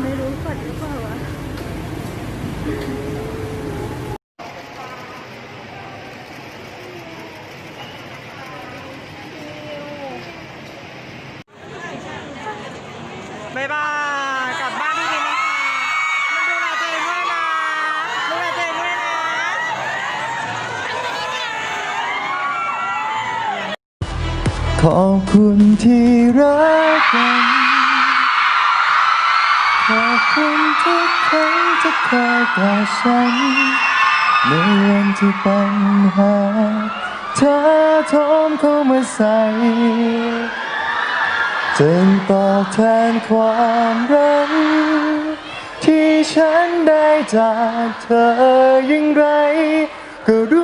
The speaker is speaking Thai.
ไม่รู้กดหรือเปล่าวะบายบาย กลับบ้านดีๆนะคะมาดูแลเจนด้วยนะดูแลเจนด้วยนะขอบคุณที่รักกัน คุณทุกครั้งที่คอยกอดฉันในวันที่ปัญหาเธอโทมเข้ามาใส่จึงตอบแทนความรักที่ฉันได้จากเธออย่างไร ก็รู้